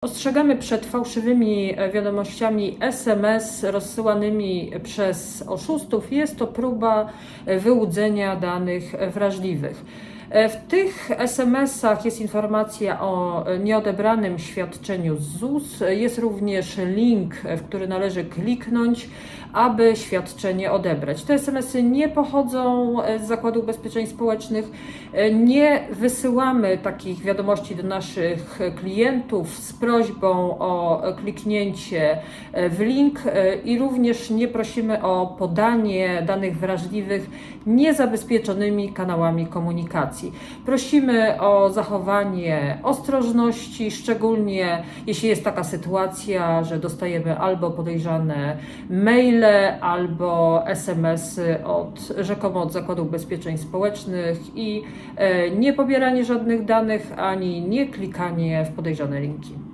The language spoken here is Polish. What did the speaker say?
Ostrzegamy przed fałszywymi e, wiadomościami SMS rozsyłanymi przez oszustów. Jest to próba e, wyłudzenia danych wrażliwych. E, W tych SMS-ach jest informacja o e, nieodebranym świadczeniu z ZUS. Jest również link, e, w który należy kliknąć, aby świadczenie odebrać. Te SMS-y nie pochodzą e, z Zakładu Ubezpieczeń Społecznych. E, Nie wysyłamy takich wiadomości do naszych klientów z prośbą o kliknięcie e, w link e, i również nie prosimy o podanie danych wrażliwych niezabezpieczonymi kanałami komunikacji. Prosimy o zachowanie ostrożności, szczególnie jeśli jest taka sytuacja, że dostajemy albo podejrzane maile, albo SMS-y od rzekomo od Zakładu Ubezpieczeń Społecznych i e, nie pobieranie żadnych danych ani nie klikanie w podejrzane linki.